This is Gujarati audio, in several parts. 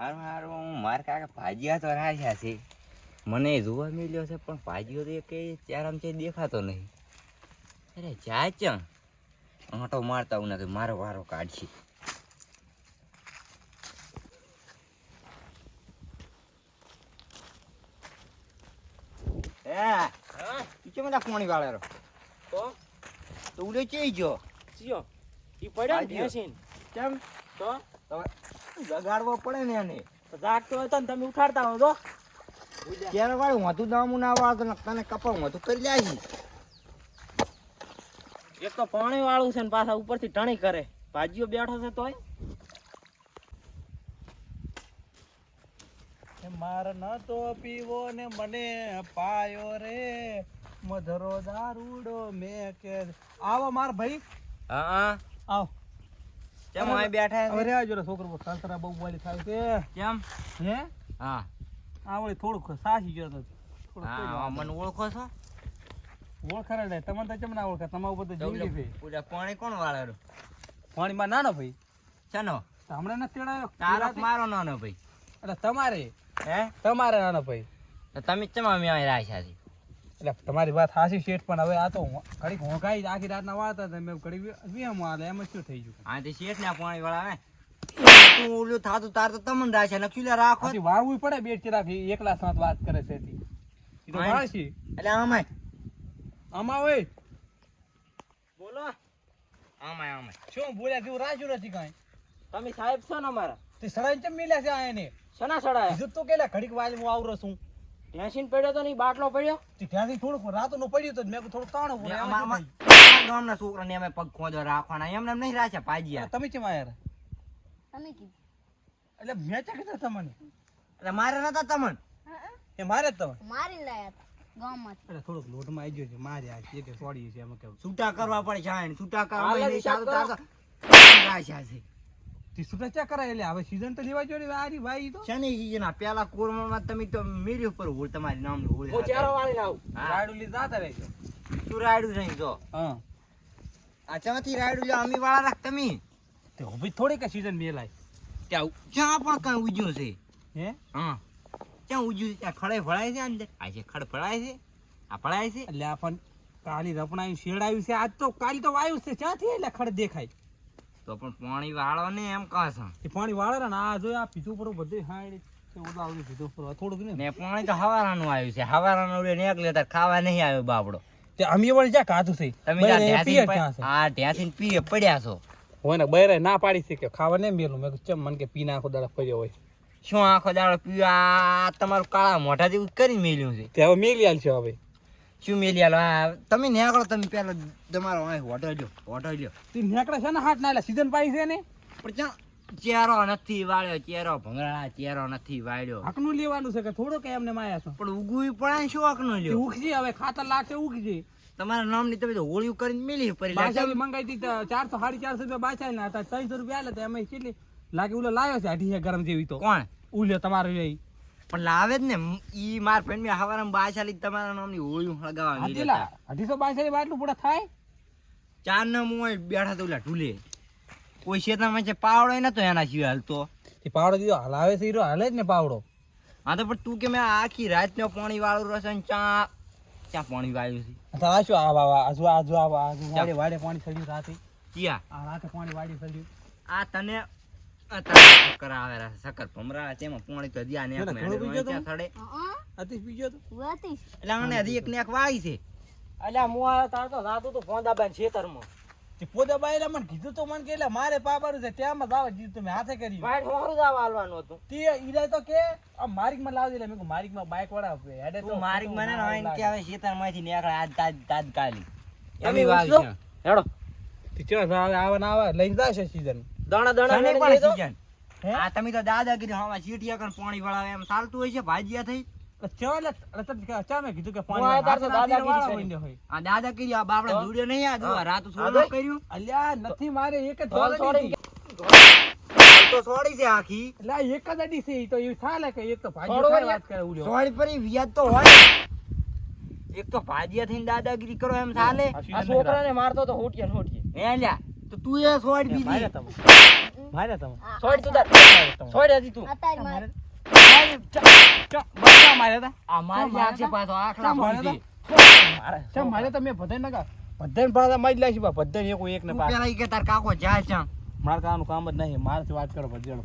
હારું હારું હું મારા કાકા ભાજીયા તો રાખ્યા છે. મને જોવા મળ્યો છે પણ ભાજીઓ તો એક ચારામ છે દેખાતો નહીં. અરે જા ચં આંટો મારતા હું નથી મારો વારો કાઢશે. એ બધા પાણી વાળેરો તો? તો ચઈ જો ચિયો. ઈ પડ્યા ભેંસીન. કેમ? તો જગાડવો પડે ને એને. તો જાગતો હોય તો ને તમે ઉઠાડતા હો તો ક્યારે વાળું વધુ દામું ના વાળ તો તને કપાવું વધુ કરી જાય એક તો પાણી વાળું છે ને પાછા ઉપરથી ટણી કરે. ભાજીઓ બેઠો છે તોય. માર ન તો પીવો ને મને પાયો રે. મધરો દારૂડો મેં કે આવો માર ભાઈ. હા. આવ. કેમ અહીં બેઠા હવે છે રે આજો છોકરો સાસરા બહુ વાલી થાય છે. કેમ? હે? હા. આ વળી થોડુંક સાસી ગયો તો. હા મને ઓળખો છો? નહીં. ઓળખાડે તમને તો કેમ ના ઓળખા? તમારું બધું જિંદગી છે. પૂરા પાણી કોણ વાળેલું પાણીમાં નાનો ભાઈ. ચાનો તો હમણાં નથી તેડાયો? તારો મારો નાનો ભાઈ. એટલે તમારે. હે? તમારે નાનો ભાઈ. તમે કેમ અમે અહીં રાખ્યા છે? એટલે તમારી વાત હાસી શેઠ પણ હવે આ તો ઘડીક હોંકાઈ આખી રાતના વાળતા હતા મેં ઘડીક વિહમ હાલે. એમ શું થઈ ગયું? હા તે શેઠ ના પાણી વાળા તું ઓલું થાતું તાર તો તમને રાખે નક્કી લે રાખો. વાળવું પડે બે ચિરાગ એકલા સાથ વાત કરે છે. એટલે આમાય. આમાં હોય. બોલો. આમાં આમાય. શું બોલ્યા જેવું રાખ્યું નથી કાંઈ? તમે સાહેબ છો ને અમારા? તે સડાઈ ચમ મિલ્યા છે આ એને? શના સડાયા? કીધું તો કેલા ઘડીક વાજ હું આવરો છું. ભેંસીન પડ્યો તો નહીં બાટલો પડ્યો? ત્યાંથી થોડુંક રાતનું પડ્યું તો મેં થોડું તાણું પડે. ગામના છોકરાને અમે પગ ખોજો રાખવાના એમને એમ નહીં રાખ્યા? પાજીયા. તમે કેમ આયા રે? તમે કીધું એટલે મેં ચા કીધું તમને? એટલે મારે નતા તમન? એ મારે તમે મારી લાયા ગામમાં એટલે થોડુંક લોટમાં આવી ગયો છે મારે આ છે કે સોડી છે એમ કેવું છૂટા કરવા પડે છે છૂટા કરવા રાખ્યા છે. તે છૂટા ચા કરાય એટલે હવે સીઝન તો લેવા જોઈએ આરી ભાઈ તો. શનિ સીઝન પેલા કોરમમાં તમે તો મેરી ઉપર હોળ તમારી નામનું હોળ હું ચારો હા. રાયડું જાતા રહેજો તું. રાડુ રહી જો. હા. આ ચમાંથી રાયડું લ્યો અમી વાળા રાખ તમે. તે ઊભી થોડી કે સીઝન મેલાય ત્યાં ક્યાં પણ કાંઈ ઉજ્યું છે? હે? હા. ક્યાં ઉજ્યું છે? ત્યાં ખડે ફળાય છે અંદર? આ છે ખડ ફળાય છે? આ ફળાય છે? એટલે આ પણ કાલી રપણાયું શેડાયું છે. આજ તો કાલી તો વાયુ છે. ક્યાંથી એટલે ખડ દેખાય? તો પણ પાણી વાળો ને એમ કહે છે. એ પાણી વાળે ને આ જો આ પીધું પડો બધું હાડી ને. પાણી તો હવારાનું આવ્યું છે હવારાનું ઓલે નીકળે તો ખાવા નહીં આવ્યો બાપડો. તે અમે વળી કાધું થઈ તમે આ ઢ્યાંસીને પીએ પડ્યા છો. હોય ને બૈરે ના પાડી છે કે ખાવા નહીં મેલું. મેં ચમ મને કે પી નાખો દાડા પડ્યો હોય. શું આખો દાડો પીવા તમારું કાળા મોઢા જેવું કરી મેલ્યું છે. તે હવે મેલી આલ છે હવે. શું મેલી આલો? આ તમે નેકળો તમે પેલો તમારો અહીં હોટલ લ્યો હોટલ લ્યો તું નેકળે છે ને હાથ ના એટલે સીઝન પાઈ છે ને? પણ ત્યાં ચેરો નથી વાળ્યો ચેરો ભંગડા ચેરો નથી વાળ્યો. હકનું લેવાનું છે કે થોડુંક એમને માયા છો? પણ ઉગવી ને શું હકનું લ્યો? ઉગજી હવે ખાતર લાગશે ઉગજી. તમારા નામની તમે હોળી હોળીઓ કરીને મેલી પડી લાગે મંગાઈ હતી ચારસો સાડી ચારસો રૂપિયા બાચાય ના હતા ત્રણસો રૂપિયા આલે તો એમાં કેટલી લાગે ઓલો લાવ્યો છે અઢી ગરમ જેવી તો. કોણ? ઉલ્યો તમારો એ. પણ લાવે જ ને. ઈ માર ફ્રેન્ડ મેં હવારમાં બાયશાલી તમારા નામની હોળી હળગાવા અઢીસો બાચાલી બાટલું પૂરા થાય? ચાર ને મું બેઠા તો ઓલા ઢૂલે. કોઈ શેતામાં છે પાવડો નતો એના સિવાય હાલતો. એ પાવડો દીધો હલાવે છે હીરો હાલે જ ને પાવડો. હા તો પણ તું કે મેં આખી રાત નો પાણી વાળું રસ ને ચા? ચા પાણી વાળ્યું છે? તો આ શું આ આજુ આજુ આ આજુ વાડે વાડે પાણી ચડ્યું રાતે. ક્યાં? આ રાતે પાણી વાડી ચડ્યું આ તને આ તને શક્કર આવે રા શક્કર ભમરા તેમાં પાણી તો દિયા નેક મેળે ત્યાં સડે. અતિશ બીજો તો? વાતી એટલે આને હજી એક નેક વાળી છે. અલ્યા હું આવ્યો તાર તો રાતું તો ફોંદાબાઈ ખેતરમાં. તે પોદા બાયલા મને કીધું તો મને કે એટલે મારે પાવાનું છે ત્યાં જીધું તમે હાથે હોરું આવવા હતું? તે ઈરા તો કે આ મારીકમાં લાવી દે મેં કીધું મારીકમાં બાઈક વાળા હેડે તું મારી મને ને હોય કે હવે શેતરમાંથી નીકળે આજ તાજ તાજકાલી તમે એવી વાળી હેડો. તે ચો આવે આવે ના આવે લઈને જશે સીઝન દાણા દાણા તને પણ. હે? આ તમે તો દાદાગીરી હવા ચીટિયા કર પાણી વળાવે. એમ ચાલતું હોય છે ભાજીયા થઈ. નહીં એક. તો ભાજીયા થઈને દાદાગીરી કરો એમ ચાલે. છોકરા ને મારતો તો હોટીએ તો તું એ સોડ મારે બીજી. તમે. મારે તમે. સોડ તું સોડ હતી તું. અત્યારે મારે. મારે હતા. આ મારી પાછો આખલા મારે ફોડી મારે તમે બધાય નગા. બધાય પાછા મારી લાશી બા બધાય એક એક ને પાછા. પેલા કે તાર કાકો જાય છે. મારા કાનું કામ જ નહીં. મારાથી વાત કરો ભજેડો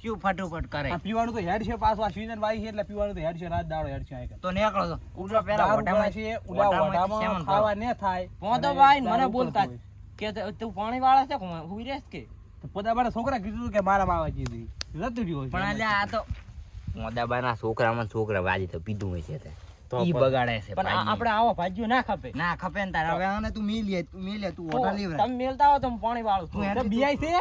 શું ફટોફટ કરે? આ પીવાનું તો હેડ છે પાછું. આ સીઝન વાઈ છે એટલે પીવાનું તો હેડ છે. રાત દાડો હેડ છે આ તો નીકળો તો. ઉડા પેલા ઓઢામાં છે ઉડા ઓઢામાં ઓઢામાં ખાવા ને થાય. પોતો ભાઈ મને બોલતા કે તું પાણી વાળા છે કે હુઈ રહેશ કે? હોય. પોતા બારા છોકરા કીધું કે મારા બાવા કીધી રદ રહ્યું પણ અલ્યા આ તો મોદાબાના છોકરામાં છોકરા વાજી તો પીધું હોય છે તો ઈ બગાડે છે પણ આપણે આવો ભાજીઓ ના ખપે. ના ખપે ને તારે. હવે આને તું મિલે તું મિલે તું ઓઢા લેવ તમે મેલતા હો તો હું પાણી વાળું તું છું. બીઆઈ છે?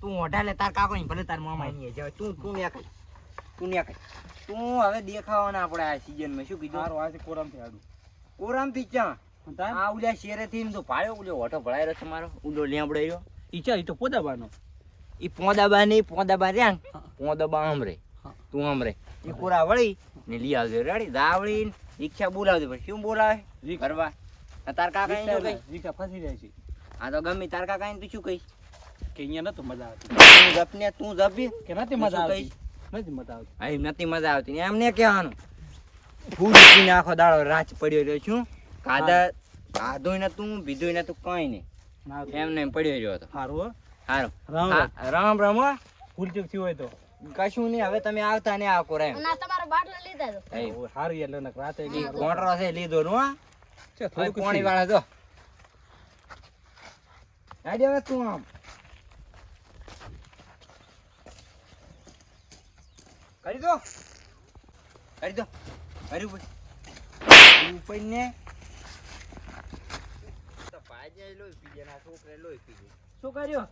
તું ઓઢા લે તાર કાકો ભલે તાર મામા ની જાય. તું તું ને કઈ તું ને કઈ તું હવે દેખાવાના આપણે આ સીઝનમાં. શું કીધું? મારો આ છે કોરમથી આડું કોરમથી તાર? આ ઉલ્યા શેરે થી તો પાડ્યો ઉલ્યો ઓઢો ભળાય રહ્યો તમારો ઉડો લેમડો રહ્યો. ઈ ચા, ઈ તો પોદાબાનો. ઈ પોદાબા નહીં પોદાબા રહ્યા પોદાબા આમરે. હા. તું આમરે. ઈ કોરા વળી ને લઈ આવજો રેડી? દાવળી ને રિક્ષા બોલાવજો. પણ શું બોલાવે. કરવા તાર કાકા એને કઈ રિક્ષા ફસી જાય છે. આ તો ગમે તાર કાકા તું શું કહી? કે અહીંયા નતો મજા આવતી. તું જપને તું જપી? કે નથી મજા આવતી? નથી મજા આવતી. હા એમ નથી મજા આવતી ને એમને કહેવાનું. ફૂલ પીને આખો દાડો રાચ પડ્યો રહ્યો છું. કાદા કાધું ને તું પીધું ને તું કઈ નહીં. એમ ને એમ પડ્યો રહ્યો હતો. સારું સારું રામ રામ. રામ હો. થયું હોય તો. કશું નહીં હવે તમે આવતા ને આવો કોરા એમ. તમારો બાટલો લીધા તો સારું એટલે રાતે કોટરો છે લીધો નું પાણી વાળા જો. આડી હવે તું આમ. કરી દો. કરી દો. કરી ઉપર ને. ના છોકરે લોહી શું કર્યું?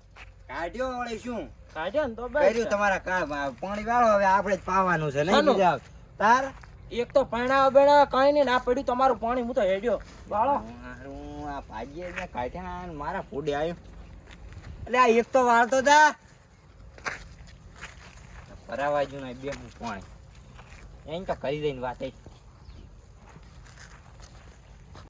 કાઢ્યો વળે શું? કાઢ્યો ને તો બસ. કર્યું તમારા કા પાણી વાળો હવે આપણે જ પાવાનું છે નહીં બીજા તાર? એક તો પૈણા બેણા કઈ નહીં ના પડ્યું તમારું પાણી હું તો હેડ્યો. બાળો. મારું આ ભાજીએ ને કાઢ્યા ને મારા ફૂડે આવ્યું એટલે આ એક તો વાળતો તા ભરાવા જો બે હું પાણી. એને તો કરી દઈને વાત